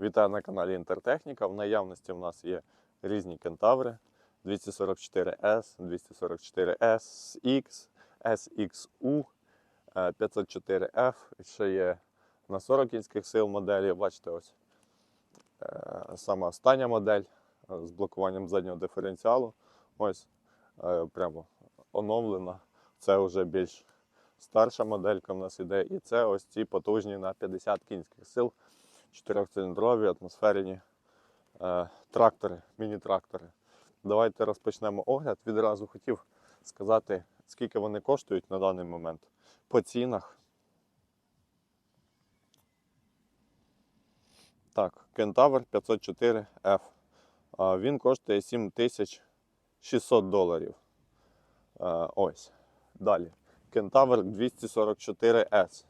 Вітаю на каналі Інтертехніка. В наявності в нас є різні кентаври 244S, 244S, X, SXU, е, 504F. Ще є на 40 кінських сил моделі. Бачите, ось е, сама остання модель е, з блокуванням заднього диференціалу. Ось е, прямо оновлена. Це вже більш старша моделька в нас іде. І це ось ці потужні на 50 кінських сил. Чотирьохциліндрові атмосферні е, трактори, міні-трактори. Давайте розпочнемо огляд. Відразу хотів сказати, скільки вони коштують на даний момент по цінах. Так, Кентавр 504F. А, Він коштує 7600 доларів. Е, Ось. Далі. Кентавр 244S.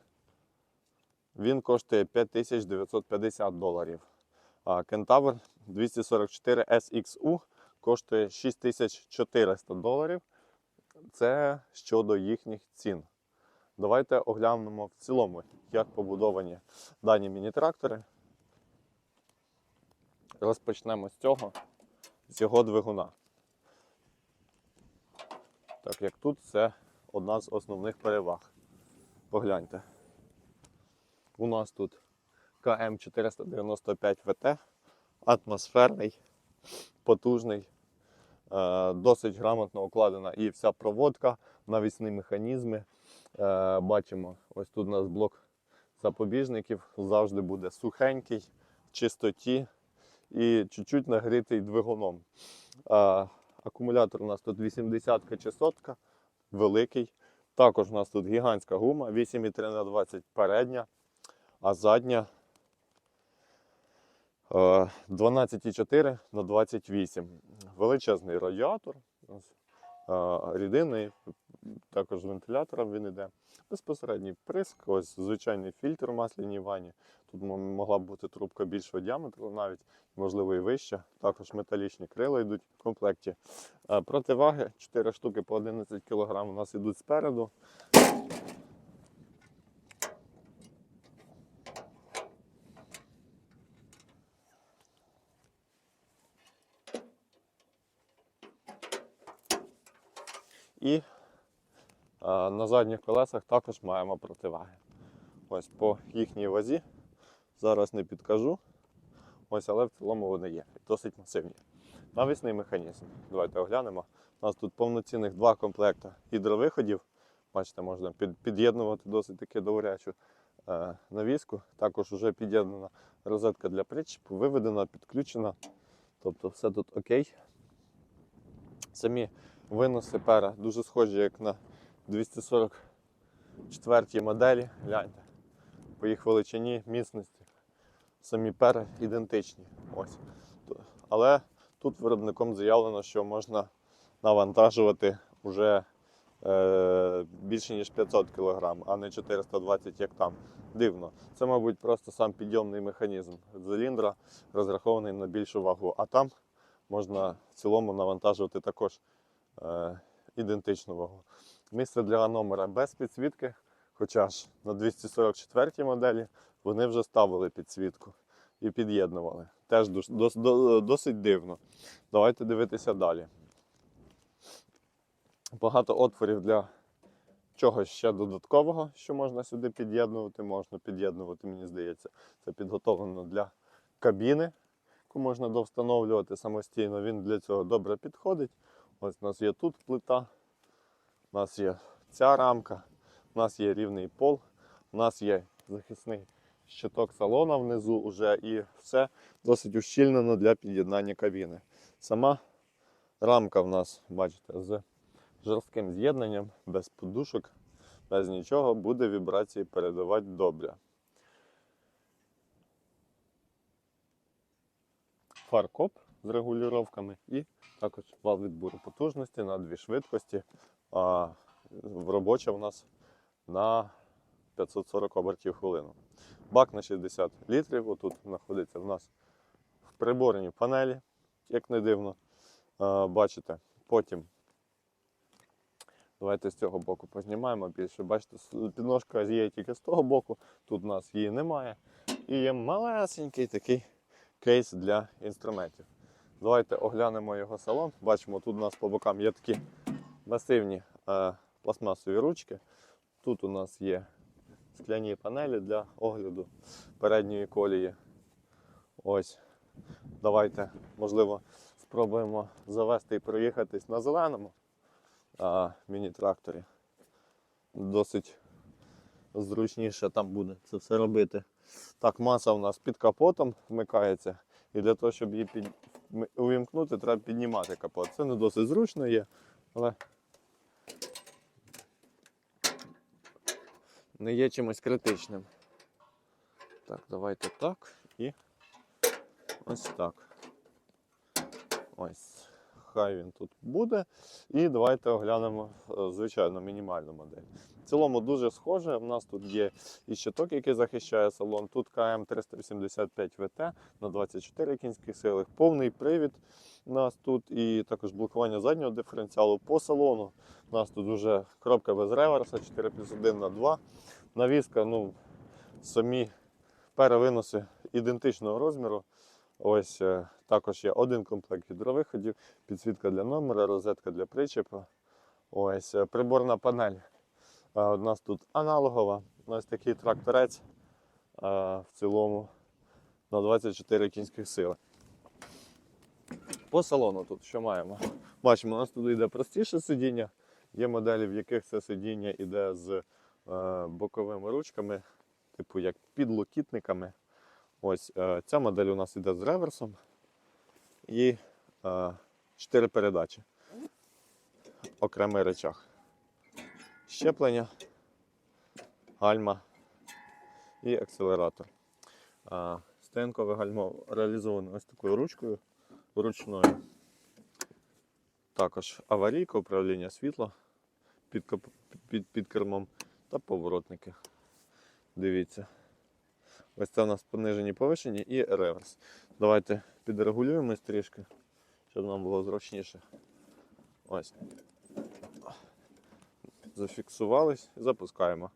Він коштує 5950 доларів. А Кентавр 244 SXU коштує 6400 доларів. Це щодо їхніх цін. Давайте оглянемо в цілому, як побудовані дані міні-трактори. Розпочнемо з цього, з його двигуна. Так як тут це одна з основних переваг. Погляньте. У нас тут КМ495 ВТ, атмосферний, потужний, е, досить грамотно укладена і вся проводка, навісні механізми. Е, Бачимо, ось тут у нас блок запобіжників, завжди буде сухенький, в чистоті і чуть-чуть нагрітий двигуном. Е, Акумулятор у нас тут 80 чи 100 великий. Також у нас тут гігантська гума 8,3 на 20 передня, а задня е, 12,4 на 28. Величезний радіатор. Е, Рідинний, також вентилятором він іде. Безпосередній приск, ось звичайний фільтр в масляній ванні. Тут могла б бути трубка більшого діаметру, навіть, можливо, і вища. Також металічні крила йдуть в комплекті. Е, Противаги 4 штуки по 11 кг у нас йдуть спереду. І на задніх колесах також маємо противаги. Ось по їхній вазі. Зараз не підкажу. Ось, але в цілому вони є. Досить масивні. Навісний механізм. Давайте оглянемо. У нас тут повноцінних два комплекти гідровиходів. Бачите, можна під'єднувати досить таки доврячу е, навіску. Також вже під'єднана розетка для причіпу, виведена, підключена. Тобто все тут окей. Самі виноси пера дуже схожі, як на 244 моделі. Гляньте. По їх величині, міцності. Самі пера ідентичні. Ось. Але тут виробником заявлено, що можна навантажувати вже е, більше ніж 500 кг, а не 420, як там. Дивно. Це, мабуть, просто сам підйомний механізм циліндра розрахований на більшу вагу. А там можна в цілому навантажувати також ідентичну вагу. Місце для номера без підсвітки, хоча ж на 244 моделі вони вже ставили підсвітку і під'єднували. Теж дос- дос- до- досить дивно. Давайте дивитися далі. Багато отворів для чогось ще додаткового, що можна сюди під'єднувати. Можна під'єднувати, мені здається, це підготовлено для кабіни, яку можна довстановлювати самостійно. Він для цього добре підходить. Ось у нас є тут плита, у нас є ця рамка, у нас є рівний пол, у нас є захисний щиток салона внизу уже і все досить ущільнено для під'єднання кабіни. Сама рамка в нас, бачите, з жорстким з'єднанням, без подушок, без нічого, буде вібрації передавати добре. Фаркоп з регулювання і також вал відбору потужності на дві швидкості. А робоча у нас на 540 обертів хвилину. Бак на 60 літрів. Отут знаходиться в нас в приборній панелі, як не дивно. Бачите, потім Давайте з цього боку познімаємо більше. Бачите, підножка є тільки з того боку, тут у нас її немає. І є малесенький такий кейс для інструментів. Давайте оглянемо його салон. Бачимо, тут у нас по бокам є такі масивні е, пластмасові ручки. Тут у нас є скляні панелі для огляду передньої колії. Ось. Давайте, можливо, спробуємо завести і проїхатись на зеленому а, міні-тракторі. Досить зручніше там буде це все робити. Так, маса у нас під капотом вмикається. І для того, щоб її увімкнути, треба піднімати капот. Це не досить зручно є, але не є чимось критичним. Так, давайте так і ось так. Ось. Хай він тут буде. І давайте оглянемо е, звичайно мінімальну модель. В цілому дуже схоже. У нас тут є і щиток, який захищає салон. Тут КМ 385 ВТ на 24 кінських сили. Повний привід у нас тут і також блокування заднього диференціалу по салону. У нас тут вже коробка без реверса, 4 плюс 1 на 2. Навіска, ну, самі перевиноси ідентичного розміру. Ось е, також є один комплект гідровиходів, підсвітка для номера, розетка для причепа. Ось е, приборна панель. Е, У нас тут аналогова. Ось такий тракторець е, в цілому на 24 кінських сили. По салону тут що маємо? Бачимо, у нас тут йде простіше сидіння. Є моделі, в яких це сидіння йде з е, боковими ручками, типу як підлокітниками. Ось ця модель у нас йде з реверсом і е, 4 передачі. Окремий речах. Щеплення, гальма і акселератор. Е, Стоянкове гальмо реалізоване ось такою ручкою ручною. Також аварійка, управління світла під, під, під кермом та поворотники. Дивіться. Ось це у нас понижені повишені і реверс. Давайте підрегулюємось трішки, щоб нам було зручніше. Ось. Зафіксувались і запускаємо.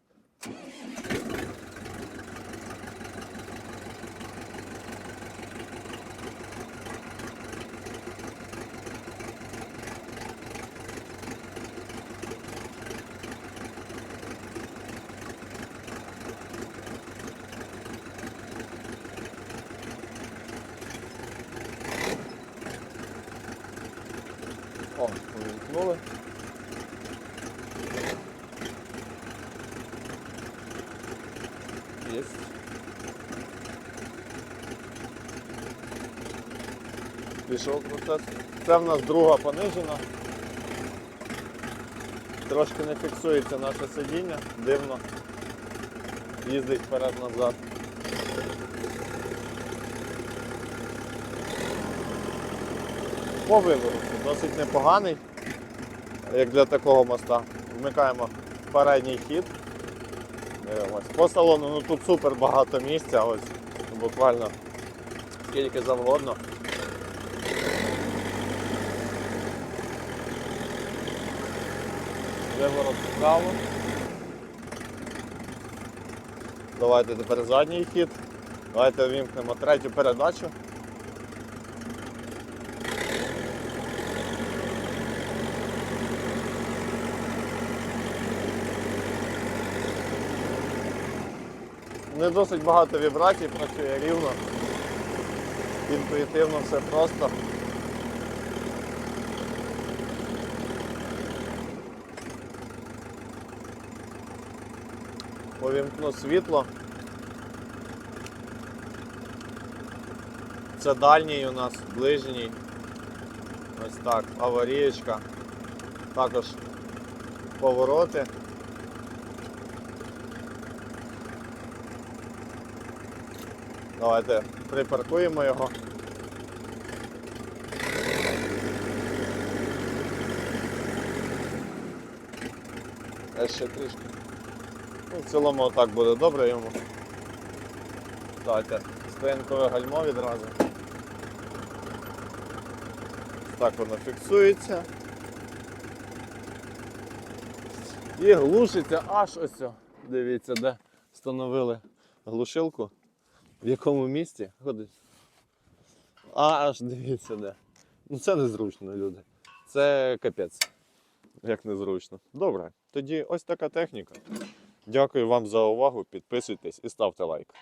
О, увімкнули. Пішов. Це в нас друга понижена. Трошки не фіксується наше сидіння, дивно. Їздить вперед-назад. По вибору досить непоганий, як для такого моста. Вмикаємо передній хід. Дивимось. По салону ну тут супер багато місця, ось буквально скільки завгодно. Виворот вправо. Давайте тепер задній хід. Давайте вимкнемо третю передачу. Не досить багато вібрацій, працює рівно. Інтуїтивно все просто. Повімкну світло. Це дальній у нас, ближній. Ось так, аварієчка. Також повороти. Давайте припаркуємо його. Ще трішки. В цілому отак буде добре йому. Давайте стоянкове гальмо відразу. Так воно фіксується. І глушиться аж ось. Дивіться, де встановили глушилку. В якому місці? Ходить. Аж дивіться де. Ну це незручно, люди. Це капець. Як незручно. Добре, тоді ось така техніка. Дякую вам за увагу. Підписуйтесь і ставте лайк.